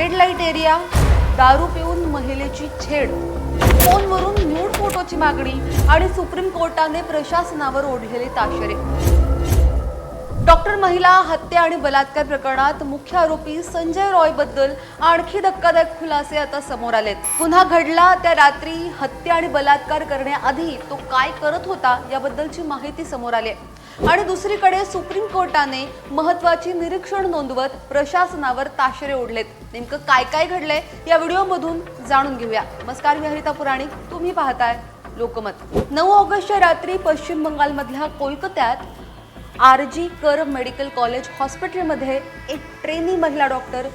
Red light area दारू पिऊन महिलेची छेड. फोनवरून न्यूड फोटोची मागणी आणि सुप्रीम कोर्टाने प्रशासनावर ओढलेले ताशेरे. डॉक्टर महिला हत्या आणि बलात्कार प्रकरणात मुख्य आरोपी संजय रॉयबद्दल आणखी धक्कादायक खुलासे आता समोर आलेत. पुन्हा घडला त्या रात्री हत्या आणि बलात्कार करण्याआधी तो काय करत होता याबद्दलची माहिती समोर आली आहे. आणि दुसरीकडे सुप्रीम कोर्टाने महत्वाची निरीक्षण नोंदवत प्रशासनावर ताशेरे ओढलेत. नेमकं काय काय घडलंय या व्हिडिओमधून जाणून घेऊया. नमस्कार मी हरिता पुराणिक तुम्ही पाहताय लोकमत. नऊ ऑगस्टच्या रात्री पश्चिम बंगालमधल्या कोलकात्यात आर जी कर मेडिकल कॉलेज हॉस्पिटलमध्ये एक ट्रेनी महिला डॉक्टर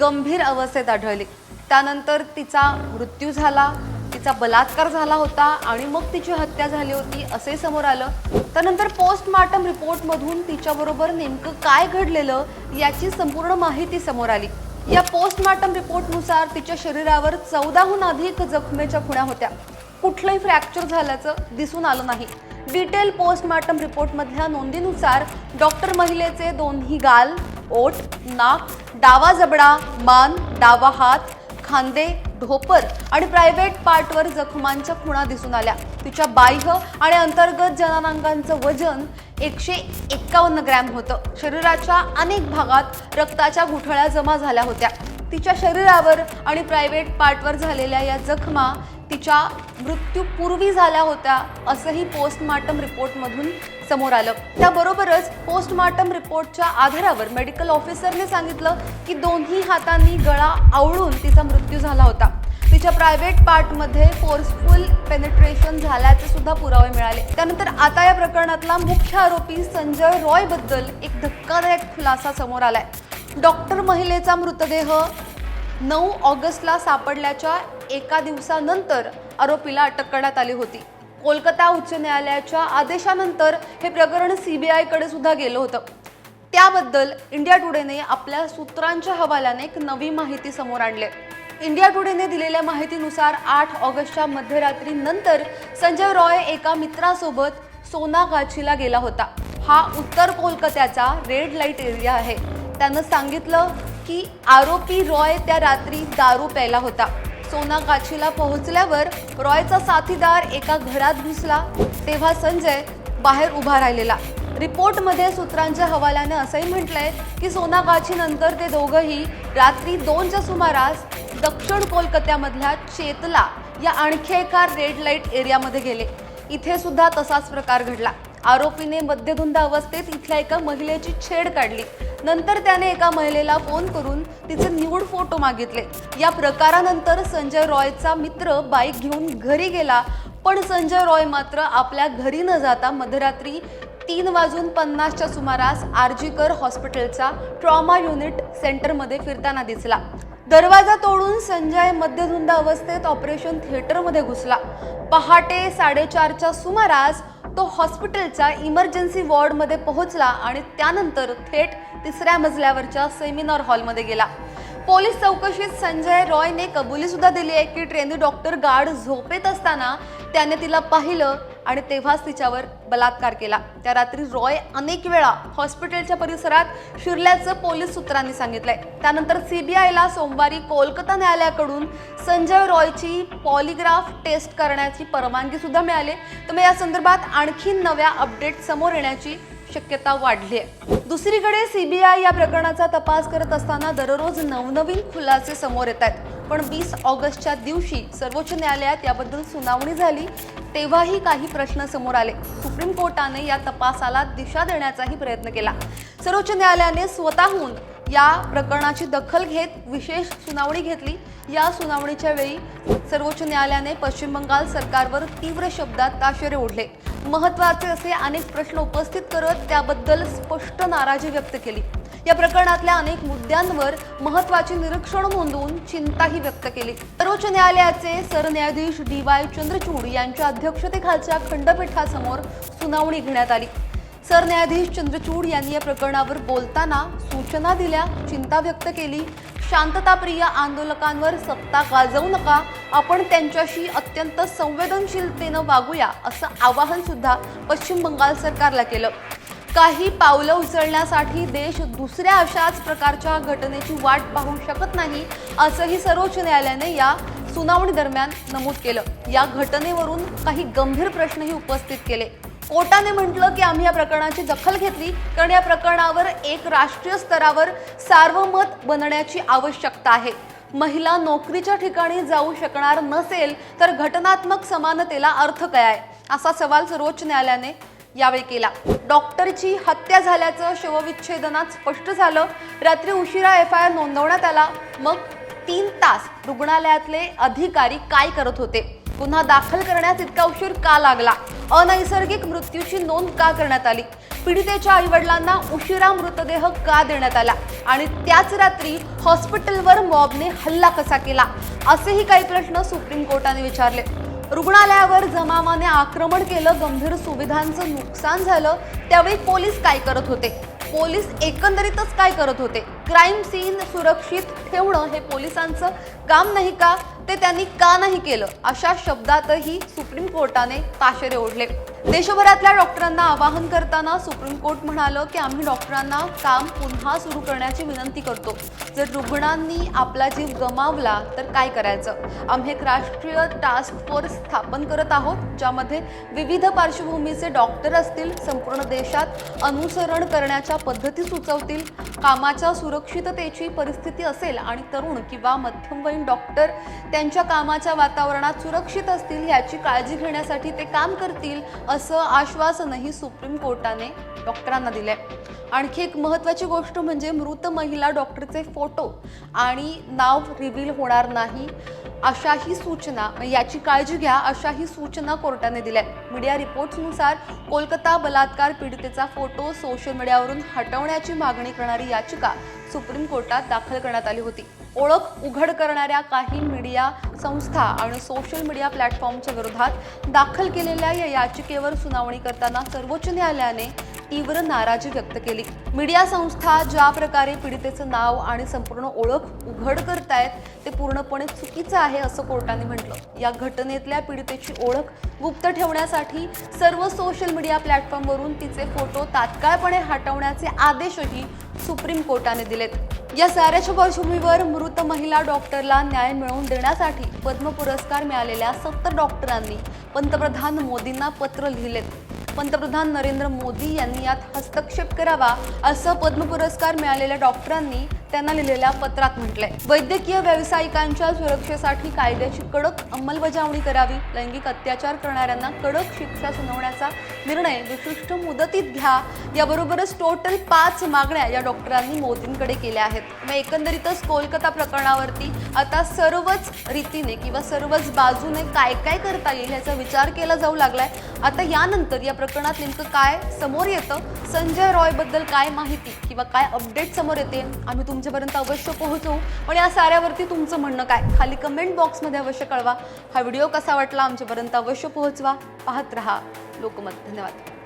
गंभीर अवस्थेत आढळली. त्यानंतर तिचा मृत्यू झाला तिचा बलात्कार झाला होता आणि मग तिची हत्या झाली होती असे समोर आलं. त्यानंतर पोस्टमार्टम रिपोर्टमधून तिच्याबरोबर नेमकं काय घडलेलं याची संपूर्ण माहिती समोर आली. या पोस्टमार्टम रिपोर्टनुसार तिच्या शरीरावर चौदाहून अधिक जखमेच्या खुणा होत्या. कुठलंही फ्रॅक्चर झाल्याचं दिसून आलं नाही. डिटेल पोस्टमार्टम रिपोर्टमधल्या नोंदीनुसार डॉक्टर महिलेचे दोन्ही गाल ओठ नाक डावा जबडा मान डावा हात खांदे ढोपर आणि प्रायव्हेट पार्टवर जखमांच्या खुणा दिसून आल्या. तिच्या बाह्य आणि अंतर्गत जननांगांचं वजन एकशे एक्कावन्न ग्रॅम होतं. शरीराच्या अनेक भागात रक्ताच्या गुठळ्या जमा झाल्या होत्या. तिच्या शरीरावर आणि प्रायव्हेट पार्टवर झालेल्या या जखमा तिच्या मृत्यूपूर्वी झाल्या होत्या असंही पोस्टमार्टम रिपोर्टमधून समोर आलं. त्याबरोबरच पोस्टमार्टम रिपोर्टच्या आधारावर मेडिकल ऑफिसरने सांगितलं की दोन्ही हातांनी गळा आवळून तिचा मृत्यू झाला होता. तिच्या प्रायव्हेट पार्टमध्ये फोर्सफुल पेनिट्रेशन झाल्याचे सुद्धा पुरावे मिळाले. त्यानंतर आता या प्रकरणातला मुख्य आरोपी संजय रॉयबद्दल एक धक्कादायक खुलासा समोर आलाय. डॉक्टर महिलेचा मृतदेह नऊ ऑगस्टला सापडल्याच्या एका दिवसानंतर आरोपीला अटक करण्यात आली होती. कोलकाता उच्च न्यायालयाच्या आदेशानंतर हे प्रकरण सीबीआयकडे सुद्धा गेलं होतं. त्याबद्दल इंडिया टुडेने आपल्या सूत्रांच्या हवाल्याने एक नवी माहिती समोर आणली. इंडिया टुडेने दिलेल्या माहितीनुसार आठ ऑगस्टच्या मध्यरात्री नंतर संजय रॉय एका मित्रासोबत सोनागाछीला गेला होता. हा उत्तर कोलकात्याचा रेड लाइट एरिया आहे. त्यानं सांगितलं की आरोपी रॉय त्या रात्री दारू प्यायला होता. सोनागाछीला पोहोचल्यावर रॉयचा साथीदार एका घरात घुसला. तेव्हा संजय बाहेर उभा राहिलेला. रिपोर्टमध्ये सूत्रांच्या हवाल्याने असंही म्हटलंय की सोनागाछीनंतर ते दोघंही रात्री दोनच्या सुमारास दक्षिण कोलकात्यामधल्या चेतला या आणखी एका रेड लाइट एरियामध्ये गेले. इथे सुद्धा तसाच प्रकार घडला. आरोपीने मध्यधुंद अवस्थेत इथल्या एका महिलेची छेड काढली. नंतर त्याने एका महिलेला फोन करून तिचे न्यूड फोटो मागितले. या प्रकारानंतर संजय रॉयचा मित्र बाईक घेऊन घरी गेला. पण संजय रॉय मात्र आपल्या घरी न जाता मध्यरात्री तीन वाजून पन्नासच्या सुमारास आरजीकर हॉस्पिटलचा ट्रॉमा युनिट सेंटरमध्ये फिरताना दिसला. दरवाजा तोडून संजय मध्यधुंद अवस्थेत ऑपरेशन थिएटरमध्ये घुसला. पहाटे साडेचारच्या सुमारास तो हॉस्पिटलच्या इमर्जन्सी वॉर्डमध्ये पोहोचला आणि त्यानंतर थेट तिसऱ्या मजल्यावरच्या सेमिनार हॉलमध्ये गेला. पोलीस चौकशीत संजय रॉयने कबुली सुद्धा दिली आहे की ट्रेनी डॉक्टर गार्ड झोपेत असताना त्याने तिला पाहिलं आणि तेव्हाच तिच्यावर बलात्कार केला. त्या रात्री रॉय अनेक वेळा हॉस्पिटलच्या परिसरात शिरल्याचं पोलीस सूत्रांनी सांगितलंय. त्यानंतर सीबीआयला सोमवारी कोलकाता न्यायालयाकडून संजय रॉयची पॉलिग्राफ टेस्ट करण्याची परवानगी सुद्धा मिळाली. तर मग या संदर्भात आणखी नव्या अपडेट समोर येण्याची शक्यता वाढली आहे दुसरीकडे सीबीआय या प्रकरणाचा तपास करत असताना दररोज नवनवीन खुलासे समोर येत आहेत. पण वीस ऑगस्टच्या दिवशी सर्वोच्च न्यायालयात याबद्दल सुनावणी झाली तेव्हाही काही प्रश्न समोर आले. सुप्रीम कोर्टाने या तपासाला दिशा देण्याचाही प्रयत्न केला. सर्वोच्च न्यायालयाने स्वतःहून या प्रकरणाची दखल घेत विशेष सुनावणी घेतली. या सुनावणीच्या वेळी सर्वोच्च न्यायालयाने पश्चिम बंगाल सरकारवर तीव्र शब्दात ताशेरे ओढले. महत्त्वाचे असे अनेक प्रश्न उपस्थित करत त्याबद्दल स्पष्ट नाराजी व्यक्त केली. या प्रकरणातल्या अनेक मुद्द्यांवर महत्वाची निरीक्षण नोंदवून चिंताही व्यक्त केली. सर्वोच्च न्यायालयाचे सरन्यायाधीश डी वाय चंद्रचूड यांच्या अध्यक्षतेखालच्या खंडपीठासमोर सुनावणी घेण्यात आली. सरन्यायाधीश चंद्रचूड यांनी या प्रकरणावर बोलताना सूचना दिल्या चिंता व्यक्त केली. शांतताप्रिय आंदोलकांवर सत्ता गाजवू नका. आपण त्यांच्याशी अत्यंत संवेदनशीलतेनं वागूया असं आवाहन सुद्धा पश्चिम बंगाल सरकारला केलं. काही पावलं उचलण्यासाठी देश दुसऱ्या अशाच प्रकारच्या घटनेची वाट पाहू शकत नाही असंही सर्वोच्च न्यायालयाने या सुनावणी दरम्यान नमूद केलं. या घटनेवरून काही गंभीर प्रश्नही उपस्थित केले. कोर्टाने म्हटलं की आम्ही या प्रकरणाची दखल घेतली कारण या प्रकरणावर एक राष्ट्रीय स्तरावर सार्वमत बनण्याची आवश्यकता आहे. महिला नोकरीच्या ठिकाणी जाऊ शकणार नसेल तर घटनात्मक समानतेला अर्थ काय आहे? असा सवाल सर्वोच्च न्यायालयाने यावेळी केला. डॉक्टरची हत्या झाल्याचं शवविच्छेदनात स्पष्ट झालं. रात्री उशिरा एफ आय आर नोंदवण्यात आला. मग तीन तास रुग्णालयातले अधिकारी काय करत होते? गुन्हा दाखल करण्यास इतका उशीर का लागला? अनैसर्गिक मृत्यूची नोंद का करण्यात आली? पीडितेच्या आईवडिलांना उशिरा मृतदेह का देण्यात आला? आणि त्याच रात्री हॉस्पिटलवर मॉबने हल्ला कसा केला? असेही काही प्रश्न सुप्रीम कोर्टाने विचारले. रुग्णालयावर जमावाने आक्रमण केलं गंभीर सुविधांचं नुकसान झालं त्यावेळी पोलीस काय करत होते? पोलीस एकंदरीतच काय करत होते? क्राईम सीन सुरक्षित ठेवणं हे पोलिसांचं काम नाही का? ते त्यांनी का नाही केलं? अशा शब्दातही सुप्रीम कोर्टाने ताशेरे ओढले. देशभरातल्या डॉक्टरांना आवाहन करताना सुप्रीम कोर्ट म्हणालं की आम्ही डॉक्टरांना काम पुन्हा सुरू करण्याची विनंती करतो. जर रुग्णांनी आपला जीव गमावला तर काय करायचं? आम्ही एक राष्ट्रीय टास्क फोर्स स्थापन करत आहोत ज्यामध्ये विविध पार्श्वभूमीचे डॉक्टर असतील संपूर्ण देशात अनुसरण करण्याच्या पद्धती सुचवतील कामाच्या सुरक्षिततेची परिस्थिती असेल आणि तरुण किंवा मध्यमवयीन डॉक्टर त्यांच्या कामाच्या वातावरणात सुरक्षित असतील याची काळजी घेण्यासाठी ते काम करतील असं आश्वासनही सुप्रीम कोर्टाने डॉक्टरांना दिलंय. आणखी एक महत्त्वाची गोष्ट म्हणजे मृत महिला डॉक्टरचे फोटो आणि नाव रिव्हील होणार नाही अशाही सूचना याची काळजी घ्या अशाही सूचना कोर्टाने दिल्या. मीडिया रिपोर्ट्सनुसार कोलकाता बलात्कार पीडितेचा फोटो सोशल मीडियावरून हटवण्याची मागणी करणारी याचिका सुप्रीम कोर्टात दाखल करण्यात आली होती. ओळख उघड करणाऱ्या काही मीडिया संस्था आणि सोशल मीडिया प्लॅटफॉर्मच्या विरोधात दाखल केलेल्या या याचिकेवर सुनावणी करताना सर्वोच्च न्यायालयाने तीव्र नाराजी व्यक्त केली. मीडिया संस्था ज्या प्रकारे पीडितेचं नाव आणि संपूर्ण ओळख उघड करतायत ते पूर्णपणे चुकीचं आहे असं कोर्टाने म्हटलं. या घटनेतल्या पीडितेची ओळख गुप्त ठेवण्यासाठी सर्व सोशल मीडिया प्लॅटफॉर्मवरून तिचे फोटो तात्काळपणे हटवण्याचे आदेशही सुप्रीम कोर्टाने दिलेत. या साऱ्याच्या पार्श्वभूमीवर मृत महिला डॉक्टरला न्याय मिळवून देण्यासाठी पद्म पुरस्कार मिळालेल्या सत्तर डॉक्टरांनी पंतप्रधान मोदींना पत्र लिहिलेत. पंतप्रधान नरेंद्र मोदी यांनी यात हस्तक्षेप करावा असं पद्म पुरस्कार मिळालेल्या डॉक्टरांनी त्यांना लिहिलेल्या पत्रात म्हटलंय. वैद्यकीय व्यावसायिकांच्या सुरक्षेसाठी कायद्याची कडक अंमलबजावणी करावी लैंगिक अत्याचार करणाऱ्यांना कडक शिक्षा सुनावण्याचा निर्णय विशिष्ट मुदतीत घ्या. याबरोबरच टोटल पाच मागण्या या डॉक्टरांनी मोदींकडे केल्या आहेत. मग एकंदरीतच कोलकाता प्रकरणावरती आता सर्वच रीतीने किंवा सर्वच बाजूने काय काय करता येईल याचा विचार केला जाऊ लागलाय. आता यानंतर या प्रकरणात नेमकं काय समोर येतं? संजय रॉयबद्दल काय माहिती किंवा काय अपडेट समोर येते? आम्ही तुमच्यापर्यंत अवश्य पोहोचवू. पण या साऱ्यावरती तुमचं म्हणणं काय? खाली कमेंट बॉक्समध्ये अवश्य कळवा. हा व्हिडिओ कसा वाटला आमच्यापर्यंत अवश्य पोहोचवा. पाहत रहा. लोकमत धन्यवाद